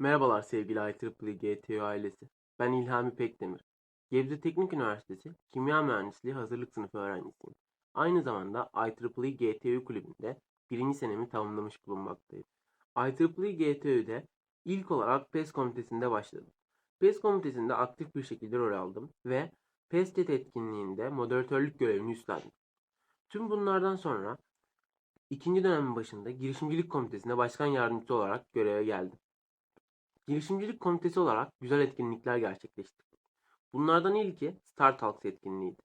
Merhabalar sevgili IEEE GTO ailesi. Ben İlhami Pekdemir. Gebze Teknik Üniversitesi Kimya Mühendisliği Hazırlık Sınıfı öğrencisiyim. Aynı zamanda IEEE GTO kulübünde birinci senemi tamamlamış bulunmaktayım. IEEE GTO'de ilk olarak PES komitesinde başladım. PES komitesinde aktif bir şekilde rol aldım ve PESCET etkinliğinde moderatörlük görevini üstlendim. Tüm bunlardan sonra ikinci dönemin başında girişimcilik komitesinde başkan yardımcısı olarak göreve geldim. Girişimcilik komitesi olarak güzel etkinlikler gerçekleştirdik. Bunlardan ilki Startalks etkinliğiydi.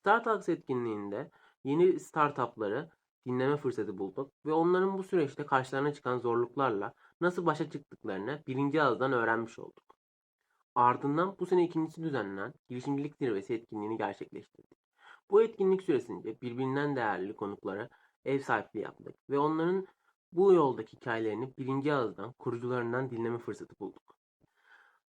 Startalks etkinliğinde yeni startupları dinleme fırsatı bulduk ve onların bu süreçte karşılarına çıkan zorluklarla nasıl başa çıktıklarını birinci ağızdan öğrenmiş olduk. Ardından bu sene ikincisi düzenlenen girişimcilik zirvesi etkinliğini gerçekleştirdik. Bu etkinlik süresince birbirinden değerli konuklara ev sahipliği yaptık ve onların bu yoldaki hikayelerini birinci ağızdan kurucularından dinleme fırsatı bulduk.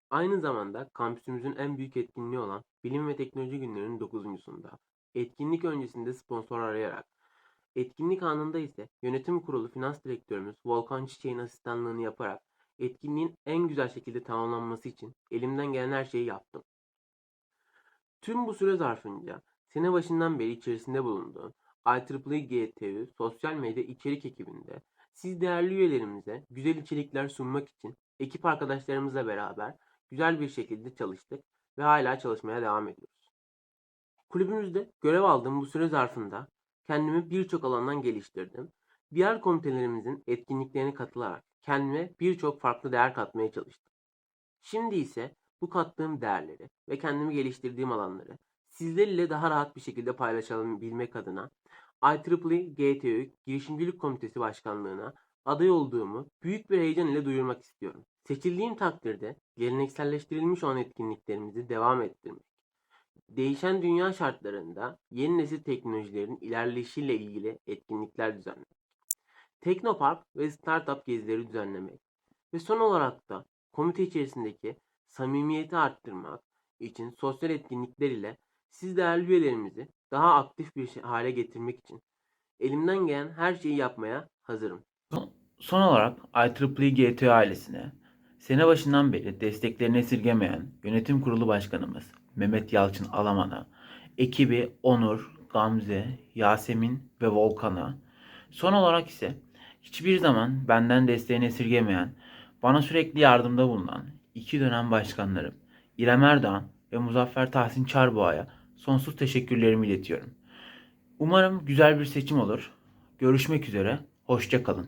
Aynı zamanda kampüsümüzün en büyük etkinliği olan Bilim ve Teknoloji Günleri'nin 9.sunda etkinlik öncesinde sponsor arayarak, etkinlik anında ise yönetim kurulu finans direktörümüz Volkan Çiçek'in asistanlığını yaparak etkinliğin en güzel şekilde tamamlanması için elimden gelen her şeyi yaptım. Tüm bu süre zarfınca sene başından beri içerisinde bulunduğum IEEE GTÜ sosyal medya içerik ekibinde siz değerli üyelerimize güzel içerikler sunmak için ekip arkadaşlarımızla beraber güzel bir şekilde çalıştık ve hala çalışmaya devam ediyoruz. Kulübümüzde görev aldığım bu süre zarfında kendimi birçok alandan geliştirdim. Diğer komitelerimizin etkinliklerine katılarak kendime birçok farklı değer katmaya çalıştım. Şimdi ise bu kattığım değerleri ve kendimi geliştirdiğim alanları sizlerle daha rahat bir şekilde paylaşabilmek adına IEEE GTÜ Girişimcilik Komitesi Başkanlığına aday olduğumu büyük bir heyecan ile duyurmak istiyorum. Seçildiğim takdirde gelenekselleştirilmiş olan etkinliklerimizi devam ettirmek, değişen dünya şartlarında yeni nesil teknolojilerin ilerleyişiyle ilgili etkinlikler düzenlemek, Teknopark ve Startup gezileri düzenlemek ve son olarak da komite içerisindeki samimiyeti arttırmak için sosyal etkinlikler ile siz değerli üyelerimizi daha aktif bir şey- hale getirmek için elimden gelen her şeyi yapmaya hazırım. Son olarak IEEE GTO ailesine sene başından beri desteklerini esirgemeyen yönetim kurulu başkanımız Mehmet Yalçın Alaman'a, ekibi Onur, Gamze, Yasemin ve Volkan'a, son olarak ise hiçbir zaman benden desteğini esirgemeyen, bana sürekli yardımda bulunan iki dönem başkanlarım İrem Erdoğan ve Muzaffer Tahsin Çarboğa'ya sonsuz teşekkürlerimi iletiyorum. Umarım güzel bir seçim olur. Görüşmek üzere, hoşça kalın.